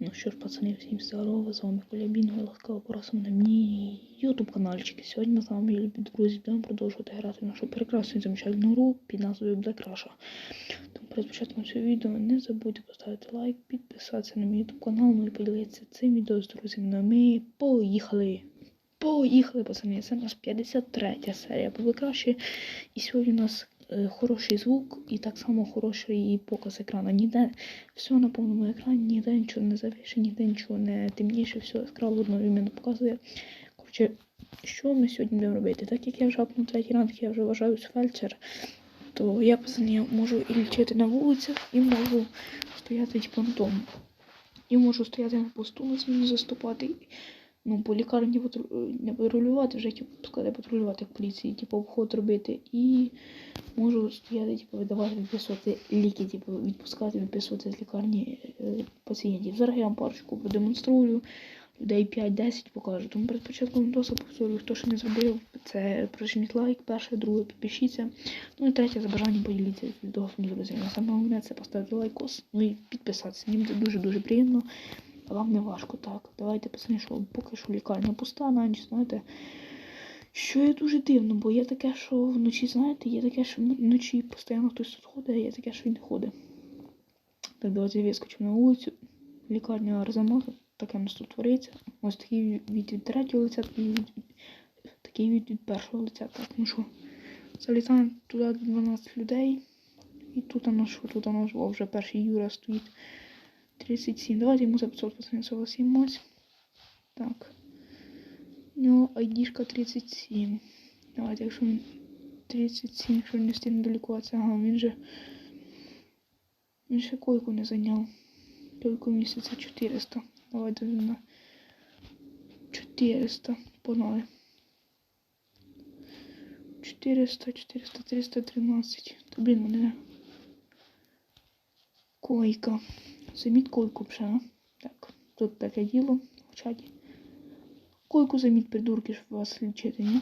Ну що ж, пацани, всім здорово, з вами Коля ласкаво просимо на мій ютуб каналчик. Сьогодні ми з вами, любі друзі, будемо продовжувати грати в нашу прекрасну і замечательну гру під назвою Russia. Тому перед початком цього відео не забудьте поставити лайк, підписатися на мій ютуб канал, ну і поділитися цим відео з друзями. Ну, ми поїхали! Поїхали, пацани! Це у нас 53 серія по Russia. І сьогодні у нас хороший звук і так само хороший показ екрану. Ніде все на повному екрані, ніде нічого не завише, ніде нічого не темніше, все яскраво одновременно показує. Коротше, що ми сьогодні будемо робити? Так як я вже апнув третій ранг, я вже вважаюсь фельдшер, то я пацани можу і лічити на вулицях, і можу стояти типу, на тому. І можу стояти на посту на зміну заступати. Ну, по лікарні патру- не патрулювати, вже типу, сказати, патрулювати як поліції, типу, обход робити. І можу стояти, типу, видавати, відписувати ліки, типу, відпускати, відписувати з лікарні е, пацієнтів. Зараз я вам парочку продемонструю, людей 5-10 покажу. Тому перед початком відео повторюю, хто ще не зробив, це прожміть лайк, перше, друге, підпишіться. Ну і третє, за бажанням поділіться відео з друзями. Саме головне це поставити лайкос, ну і підписатися. Мені буде дуже-дуже приємно. А вам не важко, так. Давайте пацани, що поки що лікарня пуста, навіть знаєте. Що є дуже дивно, бо є таке, що вночі, знаєте, є таке, що вночі постійно хтось тут ходить, а є таке, що й не ходить. Так, давайте вискочимо на вулицю. Лікарня Арзамас, таке в нас тут твориться. Ось такий від від третього лиця, такий від, такий від, від першого лиця. Так, ну що, залітаємо туди 12 людей. І тут у нас що, тут у нас о, вже перший Юра стоїть. 37. Давайте йому за 500 пацанів согласимось. Так. У нього айдішка 37. Давайте, якщо він 37, якщо він не встигне долікуватися, ага, він же. Він ще койку не зайняв. Койку місяця 400. Давайте на 400. Погнали. 400, 400, 313. Та блін, мене. Койка. Заміть койку вже. а? Так, тут таке діло в чаті. Койку заміть, придурки, щоб вас лічити, ні?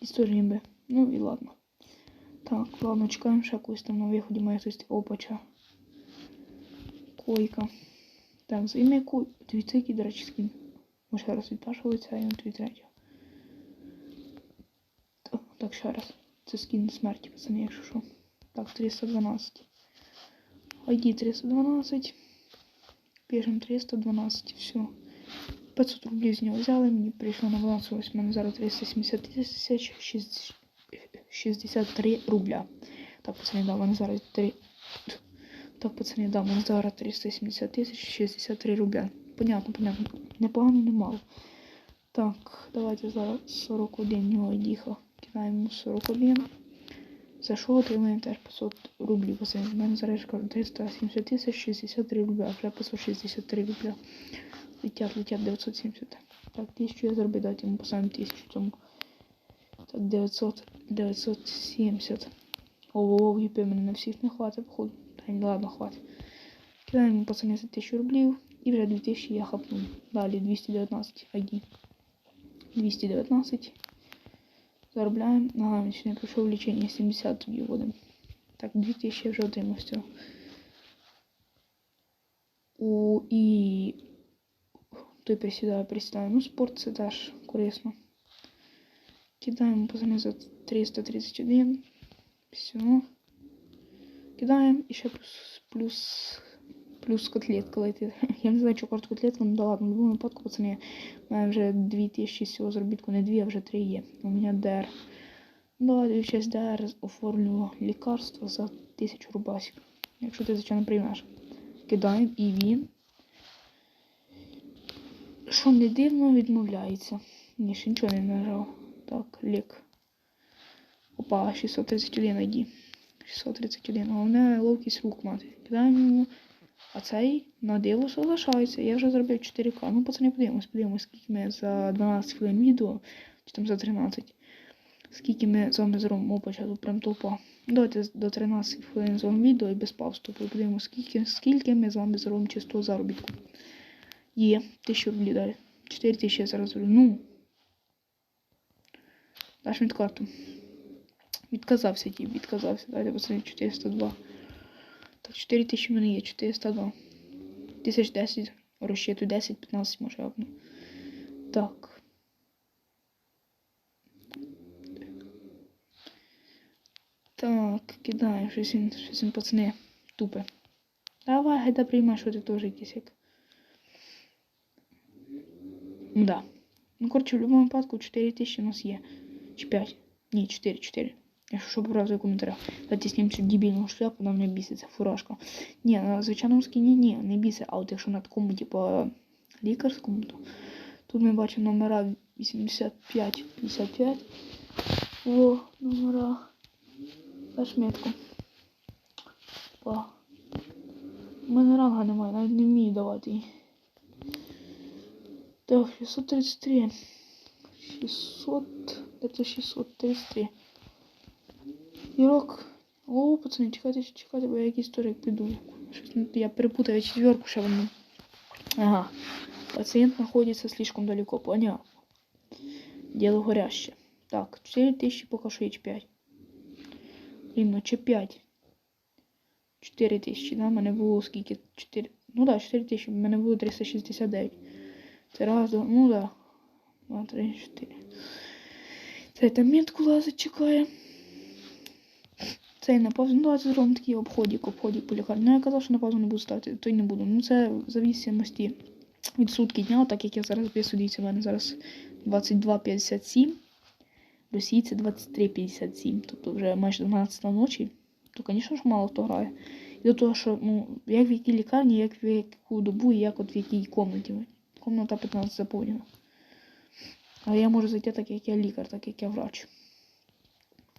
Історії би. Ну і ладно. Так, ладно, чекаємо ще когось там на виході має хтось опача. Койка. Так, займи койку. Дивіться, який, до речі, скін. Ми раз від першого лиця і від третього. Так, так, ще раз. Це скін смерті, пацани, якщо що. Так, 312. ID 312. Пишем 312. Все. 500 рублів з нього взяли, мені прийшло на баланс, ось у мене зараз 370 тисяч 63 рубля. Так, пацани, да, мене зараз 3... Так, пацани, да, мене зараз 370 тисяч 63 рубля. Понятно, понятно. Непогано, не мало. Так, давайте зараз 41 нього їхав. Кидаємо йому 41. За що отримаємо теж 500 рублів. Пацани, в мене зараз кажу 370 тисяч 63 рубля, вже 563 рубля. Летять, летять 970. Так, 1000 я зроблю, дайте йому поставимо 1000 цьому. Так, 900, 970. Ого, гіпи мене на всіх не хватить, походу. Та ні, ладно, хватить. Кидаємо пацани за 1000 рублів. І вже 2000 я хапну. Далі 219 ID. 219. Заробляємо. Він ще не пройшов лічення 70 тоді вводимо. Так, 2000 я вже отримав з цього. У, і той присідає, присідає. Ну, спорт це теж корисно. Кидаємо пацани за 331. Все. Кидаємо і ще плюс плюс плюс котлетка летить. Я не знаю, що коштує котлетка, ну да ладно, в будь-якому випадку, пацани, у мене вже 2000 з цього заробітку, не 2, а вже 3 є. У мене ДР. Да, зараз ДР оформлю лікарство за 1000 рубасів. Якщо ти, звичайно, приймеш. Кидаємо і він. Що не дивно, відмовляється. Ні, ще нічого не нажав. Так, лік. Опа, 631 ID. 631. Головне ловкість рук мати. Кидаємо йому. А цей на диво залишається. Я вже зробив 4К. Ну, пацани, подивимось, подивимось, скільки ми за 12 хвилин відео, чи там за 13. Скільки ми з вами зробимо початку прям толпа. Давайте до 13 хвилин з вами відео і без пауз тупо подивимось, скільки, скільки ми з вами зробимо чистого заробітку. Є, 1000 рублів далі. 4000 я зараз зроблю. Ну. Даш карту. Відказався ті, відказався. Дайте пацани 402. Так, 4000 в мене є, 402. Тисяч десять. Розчитую 10-15 може апну. Так. Так, кидаємо, щось він, щось він пацани тупе. Давай, гайда приймай, що ти теж якийсь як. Да. Ну, коротше, в будь-якому випадку 4 тисячі у нас є. Чи 5? Ні, 4, 4. Якщо що, правда в коментарях. Давайте знімемо цю дебільну шляпу, вона мене біситься, фуражка. Ні, на звичайному скіні ні, не бісить, а от якщо на такому, типу, лікарському, то тут ми бачимо номера 85, 55. О, номера. Па. У мене ранга немає, навіть не вмію давати її. Так, 633. 600. Это 633. Ірок. О, пацани, чекайте, чекайте, бо я якийсь історик. Щось Я перепутав четверку ще одну. Ага. Пациент находится слишком далеко, понятно. Дело горящее. Так, 4000 пока что H5. Блін, ну чи 5. 4 тисячі, да? У мене було скільки? 4. Ну да, 4 тисячі, в мене було 369. Це раз, два, ну да. 2, 3, 4. Це там метку лазить, чекає. Цей на паузу. Ну, давайте зробимо такий обходик, обходик по лікарні. Ну, я казав, що на паузу не буду ставити, то й не буду. Ну, це в зависимості від сутки дня, так як я зараз дивіться, в мене зараз 22.57. В Росії це 23.57, тобто вже майже 12 ночі. То, звісно ж, мало хто грає. І до того, що ну, як в якій лікарні, як в яку добу і як от в якій комнаті. Комната 15 заповнена. А я можу зайти так, як я лікар, так як я врач.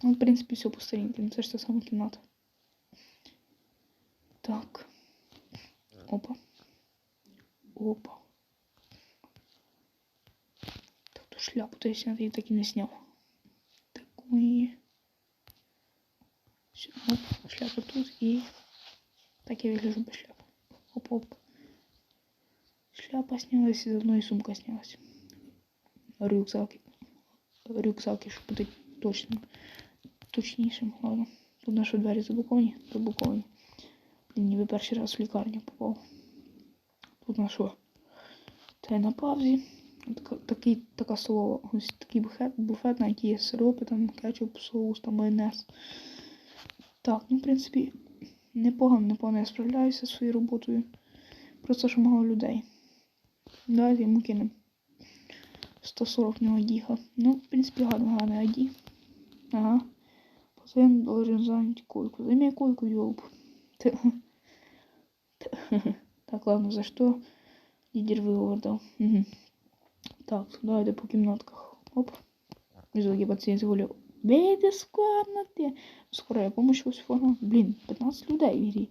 Ну, в принципі, все по стареньким. Це ж та сама кімната. Так. Опа. Опа. Так, ту шляпу, то я її так і не сняв. Такої. Все, оп, шляпа тут і так я вигляжу без шляпи. Оп-оп. Шляпа снялась, і заодно і сумка снялась. Рюкзак. Рюкзак, щоб бути точним. Точнішим, ладно. Тут наші двері заблоковані, заблоковані. Блін, ніби перший раз в лікарню попав. Тут на що? Це на паузі. Такий, така столова. Ось такий буфет, буфет, на який є сиропи, там кетчуп, соус, там майонез. Так, ну, в принципі, непогано, непогано я справляюся зі своєю роботою. Просто що мало людей. Давайте йому кинемо. 140 в нього діха. Ну, в принципі, гарно, гарний ID. Ага. Пациент должен занять койку. Займи койку, ёлб. Так, ладно, за что лидер выговор дал. Угу. Так, давайте по кімнатках. Оп. Візуги пацієнт гуляв. Бейте складно ти. Скорая помощь ось форма. Блін, 15 людей в.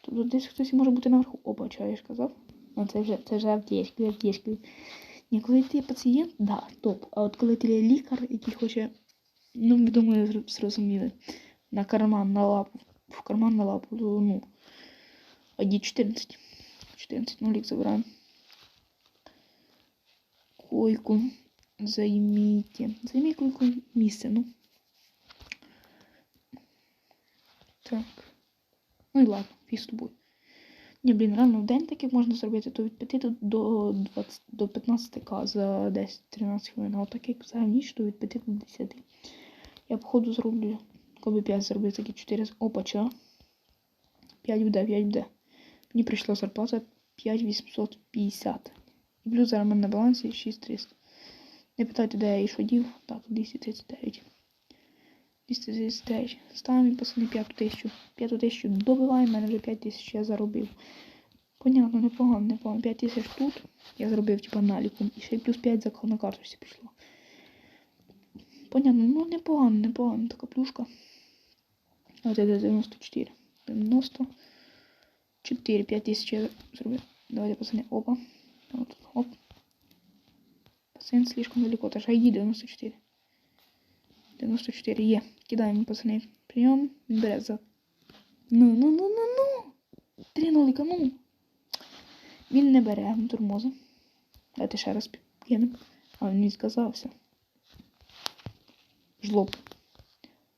Тобто десь хтось може бути наверху. Опа, чого я ж казав? А це вже, це вже аптечки, аптечки. Ні, коли ти пацієнт, да, топ. А от коли ти лікар, який хоче, ну, думаю, зрозуміли, на карман, на лапу, в карман на лапу, ну, ID 14. 14, ну, лік забираємо. Койку займіть. Займіть койку місце, ну. Так. Ну і ладно, фіг з. Ні, блін, реально в день таки можна зробити то від 5 до, до 20 до 15 к за 10-13 хвилин. А от так як за ніч, то від 5 до 10. Я походу зроблю. Коби 5 зробити такі 4. Опа, чо? 5 буде, 5 буде. Мені прийшла зарплата 5850. І плюс зараз мене на балансі 6300. Не питайте, де я її що дів. Так, 239. 239. Ставимо, пацани, п'яту тисячу. П'яту тисячу добиваємо, мене вже 5 тисяч я заробив. Понятно, непогано, непогано. 5 тисяч тут я зробив, типа, наліком. І ще плюс 5 за на карточці пішло. Понятно, ну непогано, непогано. Така плюшка. А іде 94. 94, 5 тисяч я зробив. Давайте, пацани, опа. От, оп. Пациент слишком далеко. Та ж ID 94. 94 є. Кидаємо, пацани. Прийом. Він бере за. Ну, ну, ну, ну, ну. Три нолика, ну. Він не бере, він тормоза. Ще раз кинемо. А він відказався. Жлоб.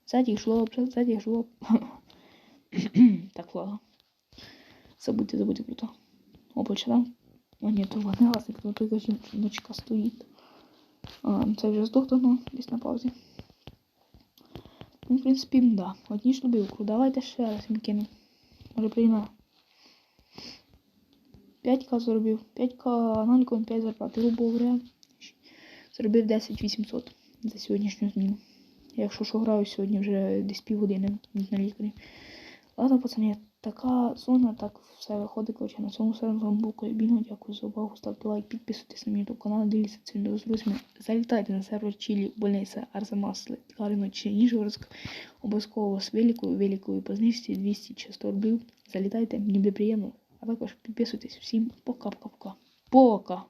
Ззаді жлоб, ззаді жлоб. так, ладно. Забудьте, забудьте про то. О, почитав. О, ні, то вогнегасник, то той жіночка. А, це вже здохлено десь на паузі. Ну, в принципі, да. Одні ж любилку. Давайте ще раз їм кину. Може прийме. 5к заробив. 5к аналіком 5 зарплати. Грубо говоря, заробив 10 800 за сьогоднішню зміну. Якщо що граю сьогодні вже десь півгодини на лікарі. Ладно, пацани, така зона, так все виходить. Коротше, на цьому все з вами був Колібіно. Дякую за увагу. Ставте лайк, підписуйтесь на мій YouTube канал, діліться цим відео з друзями. Залітайте на сервер Чилі, больниця Арзамас, Ларіно чи Ніжгородськ. Обов'язково з великою, великою по знижці 200 чи 100 рублів. Залітайте, мені буде приємно. А також підписуйтесь. Всім пока-пока-пока. Пока!